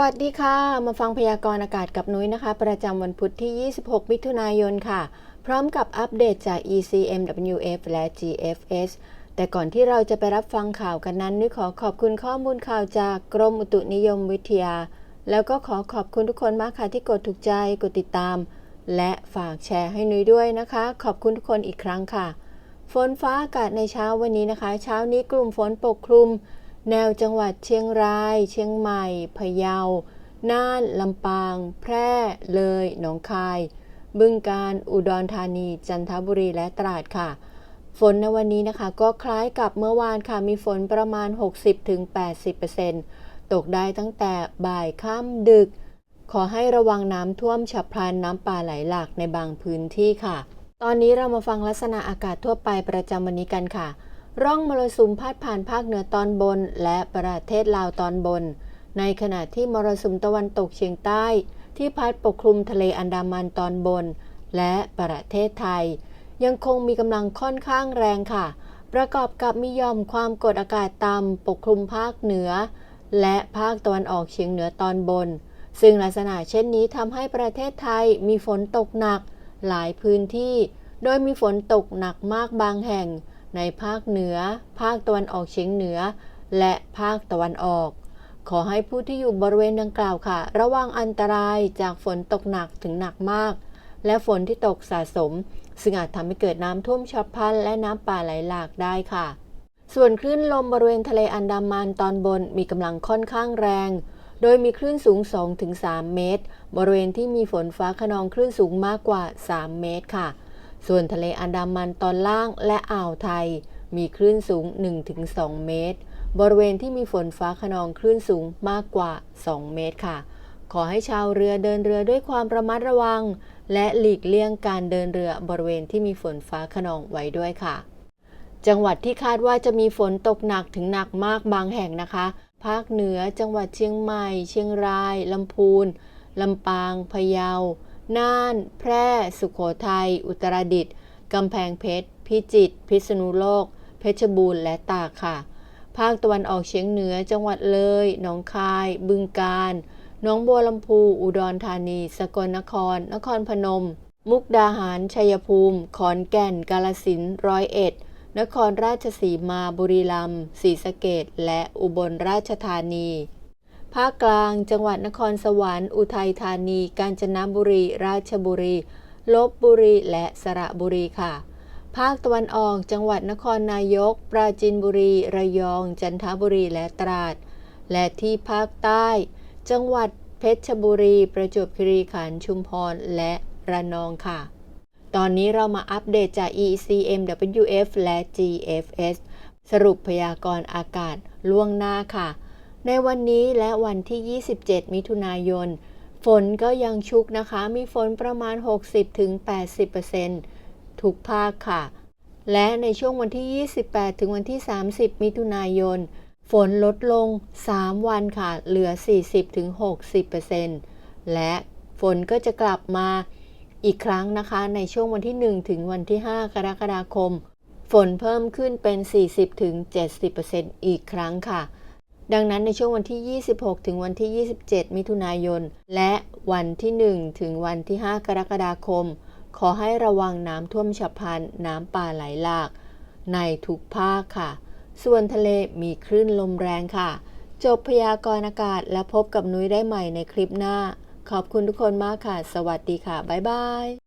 วัสดีค่ะ มาฟังพยากรณ์อากาศกับนุ้ยนะคะ ประจำวันพุธที่ 26 มิถุนายนค่ะ พร้อมกับอัปเดตจาก ECMWF และ GFS แต่ก่อนที่เราจะไปรับฟังข่าวกันนั้นนุ้ยขอขอบคุณข้อมูลข่าวจากกรมอุตุนิยมวิทยา แล้วก็ขอขอบคุณทุกคนมากค่ะที่กดถูกใจ กดติดตาม และฝากแชร์ให้นุ้ยด้วยนะคะ ขอบคุณทุกคนอีกครั้งค่ะ ฝนฟ้าอากาศในเช้าวันนี้นะคะ เช้านี้กลุ่มฝนปกคลุม แนวจังหวัดเชียงราย เชียงใหม่ พะเยา น่าน ลำปาง แพร่ เลย หนองคาย บึงกาฬอุดรธานี จันทบุรี และตราดค่ะ ฝนในวันนี้นะคะ ก็คล้ายกับเมื่อวานค่ะ มีฝนประมาณ 60-80%ตกได้ตั้งแต่บ่ายค่ำดึก ขอให้ระวังน้ำท่วมฉับพลันน้ำป่าไหลหลากในบางพื้นที่ค่ะ ตอนนี้เรามาฟังลักษณะอากาศทั่วไปประจำวันนี้กันค่ะ ร่องมรสุมพาดผ่านภาคเหนือตอนบน และประเทศลาวตอนบน ในขณะที่มรสุมตะวันตกเฉียงใต้ ที่พัดปกคลุมทะเลอันดามันตอนบน และประเทศไทย ยังคงมีกำลังค่อนข้างแรงค่ะ ประกอบกับมีย่อมความกดอากาศต่ำปกคลุมภาคเหนือ และภาคตะวันออกเฉียงเหนือตอนบน ซึ่งลักษณะเช่นนี้ทำให้ประเทศไทยมีฝนตกหนัก หลายพื้นที่ โดยมีฝนตกหนักมากบางแห่ง ในภาคเหนือ ภาคตะวันออกเฉียงเหนือ และภาคตะวันออก ขอให้ผู้ที่อยู่บริเวณดังกล่าวค่ะ ระวังอันตรายจากฝนตกหนักถึงหนักมาก และฝนที่ตกสะสม ซึ่งอาจทำให้เกิดน้ำท่วมฉับพลันและน้ำป่าไหลหลากได้ค่ะ ส่วนคลื่นลมบริเวณทะเลอันดามันตอนบนมีกำลังค่อนข้างแรง โดยมีคลื่นสูง 2-3 เมตร บริเวณที่มีฝนฟ้าขนองคลื่นสูงมากกว่า 3 เมตรค่ะ ส่วนทะเลอันดามันตอนล่างและอ่าวไทย มีคลื่นสูง 1-2 เมตร บริเวณที่มีฝนฟ้าขนองคลื่นสูงมากกว่า 2 เมตรค่ะ ขอให้ชาวเรือเดินเรือด้วยความระมัดระวัง และหลีกเลี่ยงการเดินเรือบริเวณที่มีฝนฟ้าขนองไว้ด้วยค่ะ จังหวัดที่คาดว่าจะมีฝนตกหนักถึงหนักมากบางแห่งนะคะ ภาคเหนือ จังหวัดเชียงใหม่ เชียงรายลำพูนลำปาง พะเยา น่าน แพร่ สุโขทัย อุตรดิตถ์กำแพงเพชร พิจิตร พิษณุโลก เพชรบูรณ์ และตากค่ะ ภาคตะวันออกเฉียงเหนือ จังหวัดเลย หนองคาย บึงกาฬ หนองบัวลำพู อุดรธานี สกลนคร นครพนม มุกดาหาร ชัยภูมิ ขอนแก่น กาฬสินธุ์ ร้อยเอ็ด นครราชสีมา บุรีรัมย์ ศรีสะเกดและอุบลราชธานี ภาคกลาง จังหวัดนครสวรรค์ อุทัยธานี กาญจนบุรี ราชบุรี ลบบุรี และสระบุรีค่ะ ภาคตะวันออก จังหวัดนครนายก ปราจีนบุรี ระยอง จันทบุรี และตราด และที่ภาคใต้ จังหวัดเพชรบุรี ประจวบคีรีขันธ์ ชุมพร และระนองค่ะ ตอนนี้เรามาอัปเดตจาก ECMWF และ GFS สรุปพยากรณ์อากาศล่วงหน้าค่ะ ในวันนี้และวันที่ 27 มิถุนายน ฝนก็ยังชุกนะคะ มีฝนประมาณ 60-80%ทุกภาคค่ะ และในช่วงวันที่ 28 ถึงวันที่ 30 มิถุนายน ฝนลดลง 3 วันค่ะ เหลือ 40-60%และฝนก็จะกลับมาอีกครั้งนะคะ ในช่วงวันที่ 1 ถึงวันที่ 5 กรกฎาคม ฝนเพิ่มขึ้นเป็น 40-70%อีกครั้งค่ะ ดังนั้นในช่วงวันที่ 26 ถึงวันที่ 27 มิถุนายน และวันที่ 1 ถึงวันที่ 5 กรกฎาคม ขอให้ระวังน้ำท่วมฉับพลัน น้ำป่าไหลหลาก ในทุกภาคค่ะ ส่วนทะเลมีคลื่นลมแรงค่ะ จบพยากรณ์อากาศและพบกับนุ้ยได้ใหม่ในคลิปหน้า ขอบคุณทุกคนมากค่ะ สวัสดีค่ะ บ๊ายบาย